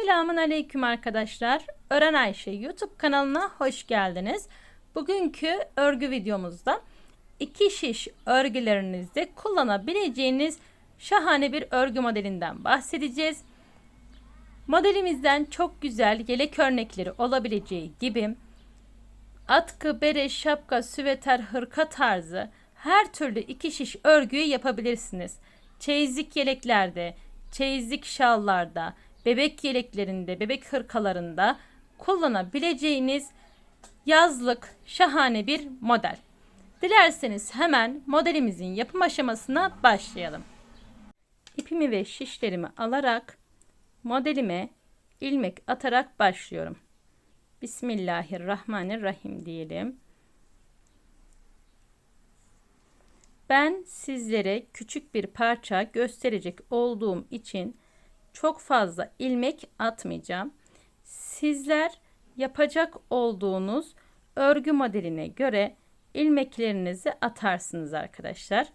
Selamun Aleyküm arkadaşlar. Öğren Ayşe YouTube kanalına hoş geldiniz. Bugünkü örgü videomuzda iki şiş örgülerinizde kullanabileceğiniz şahane bir örgü modelinden bahsedeceğiz. Modelimizden çok güzel yelek örnekleri olabileceği gibi atkı, bere, şapka, süveter, hırka tarzı her türlü iki şiş örgüyü yapabilirsiniz. Çeyizlik yeleklerde, çeyizlik şallarda, bebek yeleklerinde, bebek hırkalarında kullanabileceğiniz yazlık şahane bir model. Dilerseniz hemen modelimizin yapım aşamasına başlayalım. İpimi ve şişlerimi alarak modelime ilmek atarak başlıyorum. Bismillahirrahmanirrahim diyelim. Ben sizlere küçük bir parça gösterecek olduğum için çok fazla ilmek atmayacağım. Sizler yapacak olduğunuz örgü modeline göre ilmeklerinizi atarsınız arkadaşlar.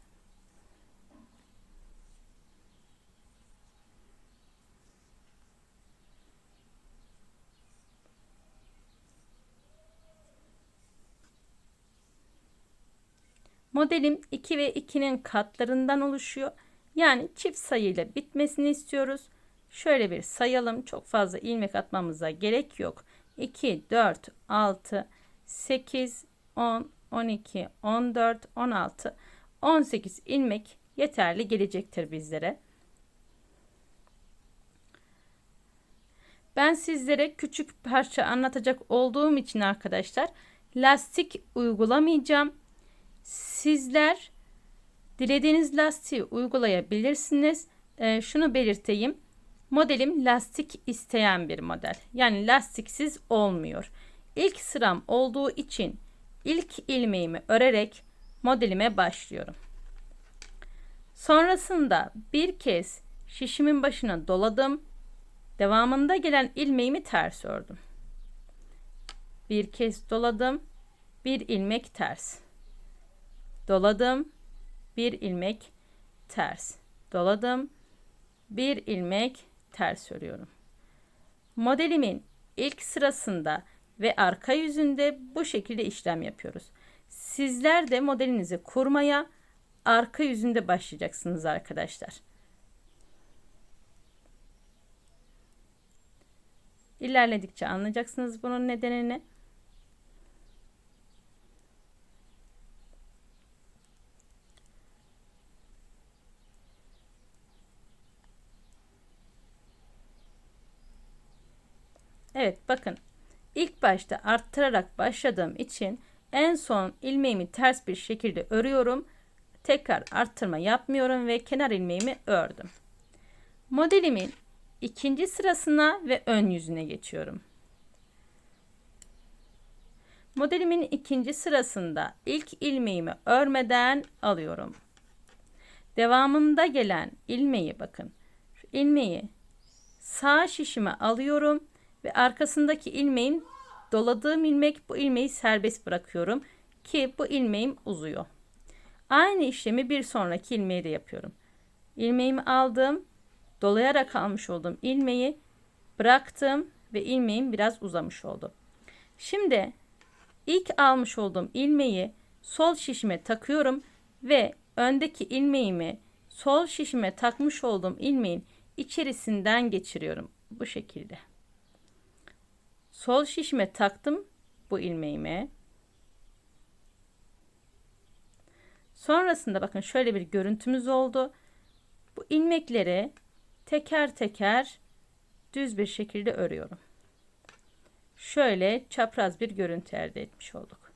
Modelim 2 ve 2'nin katlarından oluşuyor. Yani çift sayıyla bitmesini istiyoruz. Şöyle bir sayalım. Çok fazla ilmek atmamıza gerek yok. 2, 4, 6, 8, 10, 12, 14, 16, 18 ilmek yeterli gelecektir bizlere. Ben sizlere küçük parça anlatacak olduğum için arkadaşlar lastik uygulamayacağım. Sizler dilediğiniz lastiği uygulayabilirsiniz. Ee, şunu belirteyim. Modelim lastik isteyen bir model. Yani lastiksiz olmuyor. İlk sıram olduğu için ilk ilmeğimi örerek modelime başlıyorum. Sonrasında bir kez şişimin başına doladım. Devamında gelen ilmeğimi ters ördüm. Bir kez doladım. Bir ilmek ters. Doladım. Bir ilmek ters. Doladım. Bir ilmek ters örüyorum. Modelimin ilk sırasında ve arka yüzünde bu şekilde işlem yapıyoruz. Sizler de modelinizi kurmaya arka yüzünde başlayacaksınız arkadaşlar. İlerledikçe anlayacaksınız bunun nedenini. Evet bakın ilk başta arttırarak başladığım için en son ilmeğimi ters bir şekilde örüyorum. Tekrar arttırma yapmıyorum ve kenar ilmeğimi ördüm. Modelimin ikinci sırasına ve ön yüzüne geçiyorum. Modelimin ikinci sırasında ilk ilmeğimi örmeden alıyorum. Devamında gelen ilmeği bakın. Şu ilmeği sağ şişime alıyorum ve arkasındaki ilmeğin doladığım ilmek bu ilmeği serbest bırakıyorum ki bu ilmeğim uzuyor. Aynı işlemi bir sonraki ilmeğe de yapıyorum. İlmeğimi aldım, dolayarak almış olduğum ilmeği bıraktım ve ilmeğim biraz uzamış oldu. Şimdi ilk almış olduğum ilmeği sol şişime takıyorum ve öndeki ilmeğimi sol şişime takmış olduğum ilmeğin içerisinden geçiriyorum bu şekilde. Sol şişime taktım bu ilmeğimi. Sonrasında bakın şöyle bir görüntümüz oldu. Bu ilmekleri teker teker düz bir şekilde örüyorum. Şöyle çapraz bir görüntü elde etmiş olduk.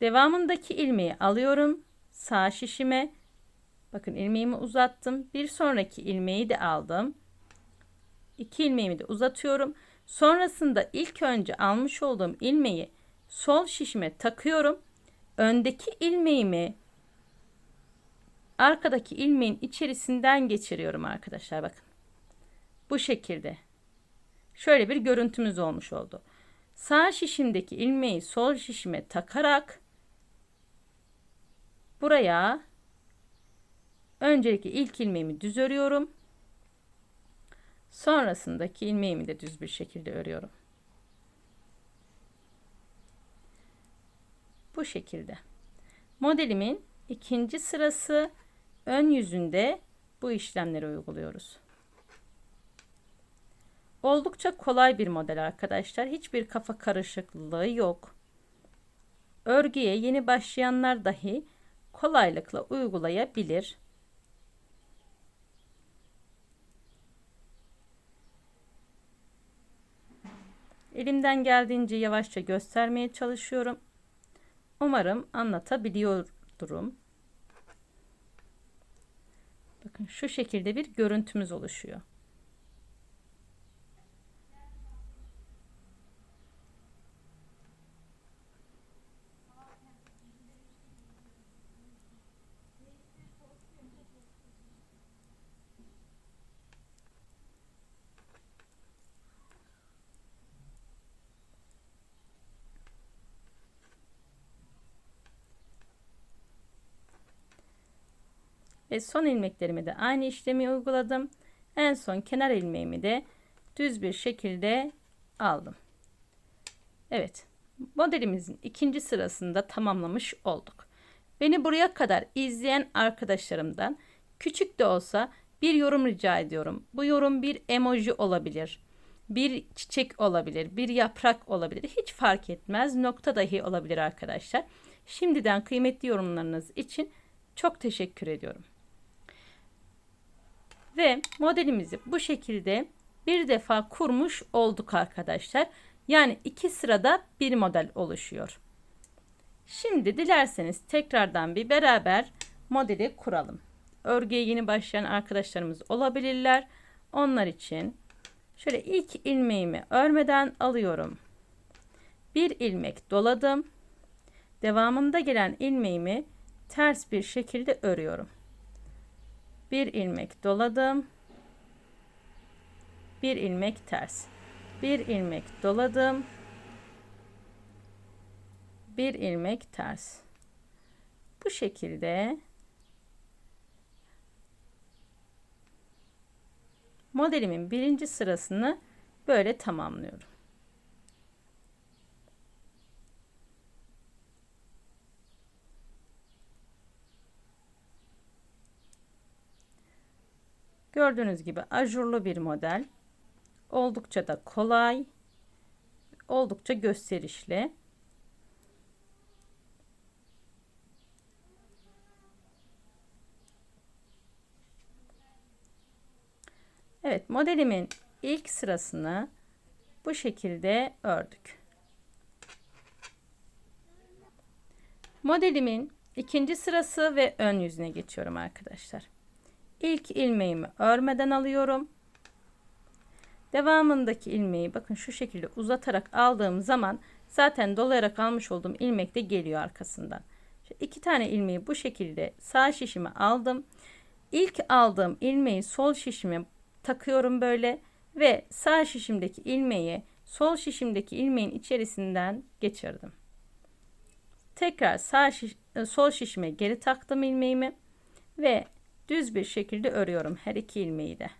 Devamındaki ilmeği alıyorum. Sağ şişime. Bakın ilmeğimi uzattım. Bir sonraki ilmeği de aldım. İki ilmeğimi de uzatıyorum. Sonrasında ilk önce almış olduğum ilmeği sol şişime takıyorum. Öndeki ilmeğimi arkadaki ilmeğin içerisinden geçiriyorum arkadaşlar bakın. Bu şekilde. Şöyle bir görüntümüz olmuş oldu. Sağ şişimdeki ilmeği sol şişime takarak buraya öncelikle ilk ilmeğimi düz örüyorum. Sonrasındaki ilmeğimi de düz bir şekilde örüyorum. Bu şekilde. Modelimin ikinci sırası ön yüzünde bu işlemleri uyguluyoruz. Oldukça kolay bir model arkadaşlar. Hiçbir kafa karışıklığı yok. Örgüye yeni başlayanlar dahi kolaylıkla uygulayabilir. Elimden geldiğince yavaşça göstermeye çalışıyorum. Umarım anlatabiliyorurum. Bakın şu şekilde bir görüntümüz oluşuyor. Son ilmeklerimi de aynı işlemi uyguladım. En son kenar ilmeğimi de düz bir şekilde aldım. Evet. Modelimizin ikinci sırasında tamamlamış olduk. Beni buraya kadar izleyen arkadaşlarımdan küçük de olsa bir yorum rica ediyorum. Bu yorum bir emoji olabilir. Bir çiçek olabilir, bir yaprak olabilir. Hiç fark etmez. Nokta dahi olabilir arkadaşlar. Şimdiden kıymetli yorumlarınız için çok teşekkür ediyorum. Ve modelimizi bu şekilde bir defa kurmuş olduk arkadaşlar. Yani iki sırada bir model oluşuyor. Şimdi dilerseniz tekrardan bir beraber modeli kuralım. Örgüye yeni başlayan arkadaşlarımız olabilirler. Onlar için şöyle ilk ilmeğimi örmeden alıyorum. Bir ilmek doladım. Devamında gelen ilmeğimi ters bir şekilde örüyorum bir ilmek doladım. Bir ilmek ters. Bir ilmek doladım. Bir ilmek ters. Bu şekilde modelimin birinci sırasını böyle tamamlıyorum Gördüğünüz gibi ajurlu bir model. Oldukça da kolay. Oldukça gösterişli. Evet modelimin ilk sırasını bu şekilde ördük. Modelimin ikinci sırası ve ön yüzüne geçiyorum arkadaşlar. İlk ilmeğimi örmeden alıyorum. Devamındaki ilmeği bakın şu şekilde uzatarak aldığım zaman zaten dolayarak almış olduğum ilmek de geliyor arkasından. Şu iki tane ilmeği bu şekilde sağ şişime aldım. İlk aldığım ilmeği sol şişime takıyorum böyle ve sağ şişimdeki ilmeği sol şişimdeki ilmeğin içerisinden geçirdim. Tekrar sağ şiş, sol şişime geri taktım ilmeğimi ve düz bir şekilde örüyorum her iki ilmeği de.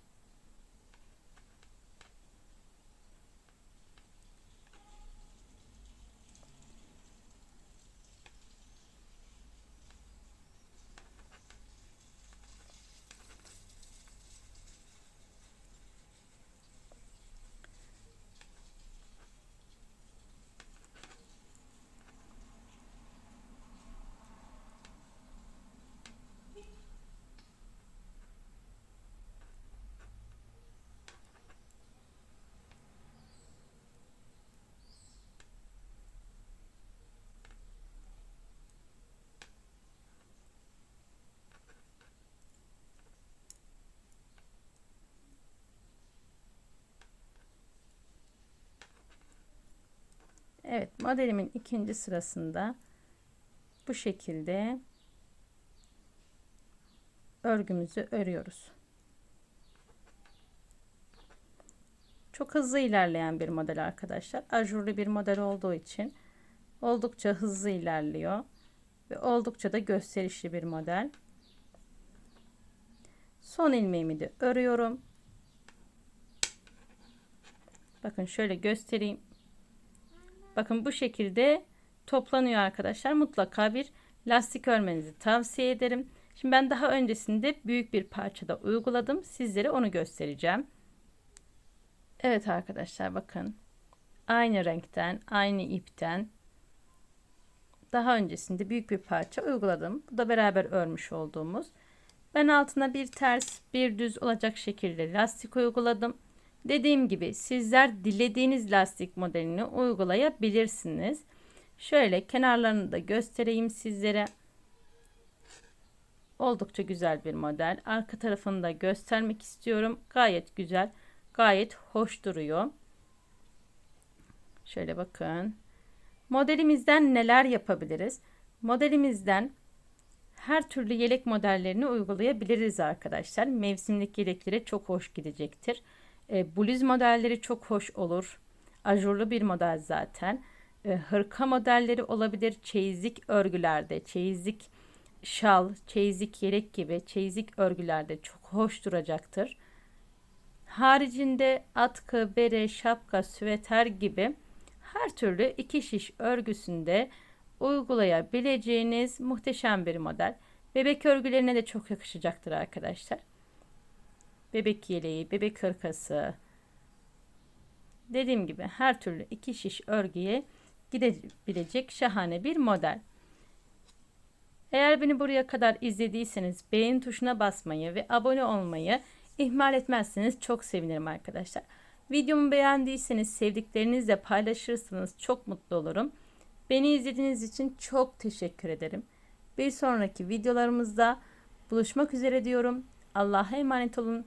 Evet modelimin ikinci sırasında bu şekilde örgümüzü örüyoruz. Çok hızlı ilerleyen bir model arkadaşlar. Ajurlu bir model olduğu için oldukça hızlı ilerliyor ve oldukça da gösterişli bir model. Son ilmeğimi de örüyorum. Bakın şöyle göstereyim. Bakın bu şekilde toplanıyor arkadaşlar. Mutlaka bir lastik örmenizi tavsiye ederim. Şimdi ben daha öncesinde büyük bir parçada uyguladım. Sizlere onu göstereceğim. Evet arkadaşlar bakın. Aynı renkten, aynı ipten daha öncesinde büyük bir parça uyguladım. Bu da beraber örmüş olduğumuz. Ben altına bir ters, bir düz olacak şekilde lastik uyguladım. Dediğim gibi sizler dilediğiniz lastik modelini uygulayabilirsiniz. Şöyle kenarlarını da göstereyim sizlere. Oldukça güzel bir model. Arka tarafını da göstermek istiyorum. Gayet güzel, gayet hoş duruyor. Şöyle bakın. Modelimizden neler yapabiliriz? Modelimizden her türlü yelek modellerini uygulayabiliriz arkadaşlar. Mevsimlik yeleklere çok hoş gidecektir. E, bluz modelleri çok hoş olur. Ajurlu bir model zaten. E, hırka modelleri olabilir. Çeyizlik örgülerde, çeyizlik şal, çeyizlik yelek gibi çeyizlik örgülerde çok hoş duracaktır. Haricinde atkı, bere, şapka, süveter gibi her türlü iki şiş örgüsünde uygulayabileceğiniz muhteşem bir model. Bebek örgülerine de çok yakışacaktır arkadaşlar. Bebek yeleği, bebek hırkası. Dediğim gibi her türlü iki şiş örgüye gidebilecek şahane bir model. Eğer beni buraya kadar izlediyseniz beğen tuşuna basmayı ve abone olmayı ihmal etmezseniz çok sevinirim arkadaşlar. Videomu beğendiyseniz sevdiklerinizle paylaşırsanız çok mutlu olurum. Beni izlediğiniz için çok teşekkür ederim. Bir sonraki videolarımızda buluşmak üzere diyorum. Allah'a emanet olun.